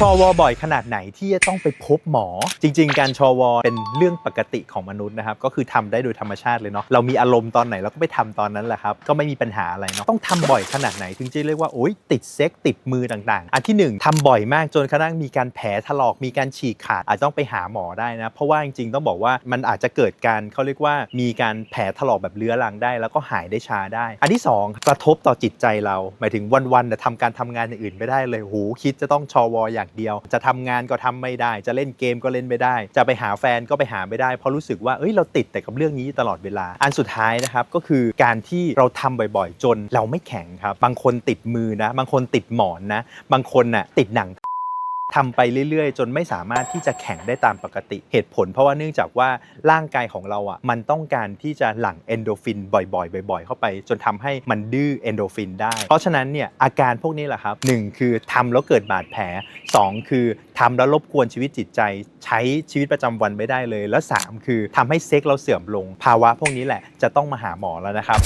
ชอวอบ่อยขนาดไหนที่จะต้องไปพบหมอ จริง ๆ การชอวอเป็นเรื่องปกติของมนุษย์นะครับ ก็คือทำได้โดยธรรมชาติเลยเนาะเรามีอารมณ์ตอนไหนเราก็ไปทำตอนนั้นแหละครับ ก็ไม่มีปัญหาอะไรเนาะต้องทำบ่อยขนาดไหนถึงจะเรียกว่าโอ๊ยติดเซ็กติดมือต่างๆ อันที่หนึ่งทำบ่อยมากจนกระทั่งมีการแผลถลอกมีการฉีกขาดอาจต้องไปหาหมอได้นะ เพราะว่าจริงๆต้องบอกว่ามันอาจจะเกิดการเขาเรียกว่ามีการแผลถลอกแบบเรื้อรังได้ แล้วก็หายได้ช้าได้ อันที่สองกระทบต่อจิตใจเรา หมายถึงวันๆแต่ทำการทำงานอย่างอื่นไม่ได้เลยหูคิดจะต้องชอวออย่างเดียว จะทำงานก็ทำไม่ได้ จะเล่นเกมก็เล่นไม่ได้ จะไปหาแฟนก็ไปหาไม่ได้ เพราะรู้สึกว่าเอ้ยเราติดแต่กับเรื่องนี้ตลอดเวลา อันสุดท้ายนะครับก็คือการที่เราทำบ่อยๆ จนเราไม่แข็งครับ บางคนติดมือนะ บางคนติดหมอนนะ บางคนน่ะติดหนัง ทำไปเรื่อยๆ จนไม่สามารถที่จะแข็งได้ตามปกติ เหตุผลเพราะว่าเนื่องจากว่าร่างกายของเราอะมันต้องการที่จะหลั่งเอนโดฟินบ่อยๆ บ่อย ๆ เข้าไป จนทำให้มันดื้อเอนโดฟินได้ เพราะฉะนั้นเนี่ยอาการพวกนี้แหละครับหนึ่งคือทำแล้วเกิดบาดแผลสองคือทำแล้วรบกวนชีวิตจิตใจ ใช้ชีวิตประจำวันไม่ได้เลย แล้วสามคือทำให้เซ็กเราเสื่อมลง ภาวะพวกนี้แหละจะต้องมาหาหมอแล้วนะครับ